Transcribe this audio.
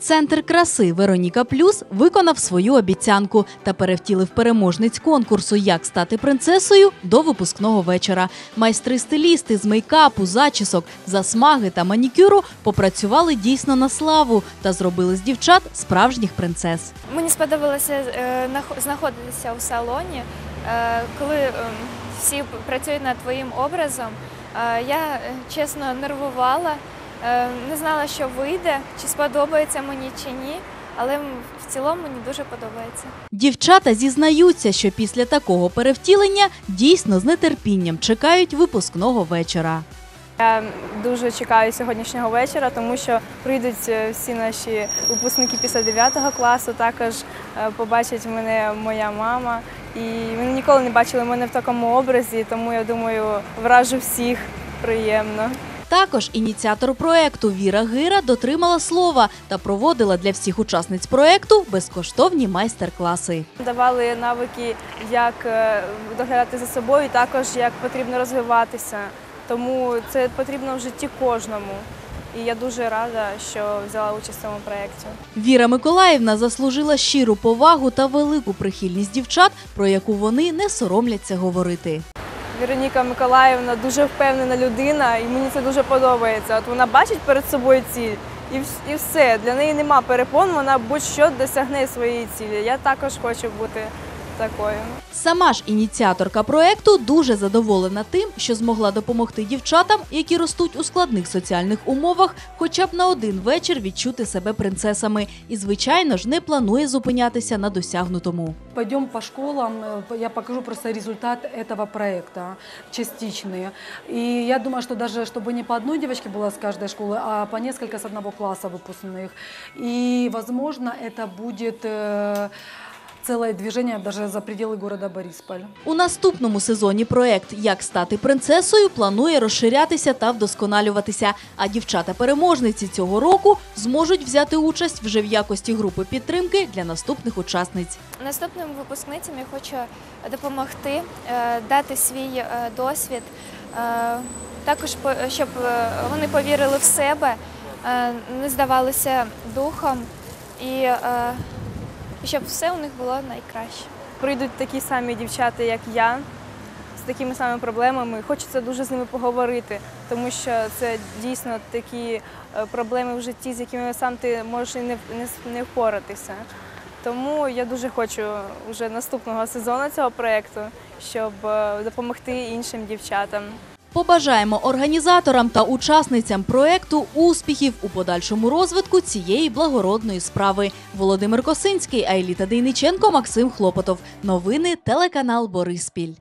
Центр краси Вероніка Плюс виконав свою обіцянку та перевтілив переможниць конкурсу Як стати принцесою до випускного вечора. Майстри-стилісти з мейкапу, зачісок, засмаги та манікюру попрацювали дійсно на славу та зробили з дівчат справжніх принцес. Мені сподобалося е, знаходитися у салоні, е, коли е, всі працюють над твоїм образом. Е, Я чесно нервувала, не знала, що вийде, чи сподобається мені чи ні, але в цілому мені дуже подобається. Дівчата зізнаються, що після такого перевтілення дійсно з нетерпінням чекають випускного вечора. Я дуже чекаю сьогоднішнього вечора, тому що прийдуть е, всі наші випускники після 9 класу. Також е, побачить мене моя мама. І вони ніколи не бачили мене в такому образі, тому я думаю, вражу всіх приємно. Також ініціатор проекту Віра Гира дотримала слова та проводила для всіх учасниць проекту безкоштовні майстер-класи. Давали навики, як е, доглядати за собою, також як потрібно розвиватися. Тому це потрібно в житті кожному. І я дуже рада, що взяла участь в цьому проєкті. Віра Миколаївна заслужила щиру повагу та велику прихильність дівчат, про яку вони не соромляться говорити. Вероніка Миколаївна дуже впевнена людина, і мені це дуже подобається. От вона бачить перед собою ціль, і, і все. Для неї нема перепон, вона будь-що досягне своєї цілі. Я також хочу бути такою. Сама ж ініціаторка проекту дуже задоволена тим, що змогла допомогти дівчатам, які ростуть у складних соціальних умовах, хоча б на один вечір відчути себе принцесами. І, звичайно ж, не планує зупинятися на досягнутому. Пойдем по школам, э, я покажу просто результат этого проекта, частичный. И я думаю, что даже, чтобы не по одной девочке было с каждой школы, а по несколько с одного класса выпускных. И, возможно, это будет э, целое движение даже за пределы города Борисполь. У наступному сезоні проект Як стати принцесою планує розширятися та вдосконалюватися. А дівчата-переможниці цього року зможуть взяти участь вже в якості групи підтримки для наступних учасниць. Наступним випускницям я хочу допомогти, е, дати свій е, досвід, е, також щоб е, вони повірили в себе, е, не здавалися духом і е, щоб все у них було найкраще. Прийдуть такі самі дівчата, як я, з такими самими проблемами. Хочеться дуже з ними поговорити, тому що це дійсно такі е, проблеми в житті, з якими сам ти можеш і не, не, не впоратися. Тому я дуже хочу вже наступного сезону цього проєкту, щоб е, допомогти іншим дівчатам. Побажаємо організаторам та учасницям проекту успіхів у подальшому розвитку цієї благородної справи. Володимир Косинський, Айліта Дейниченко, Максим Хлопотов. Новини телеканал Бориспіль.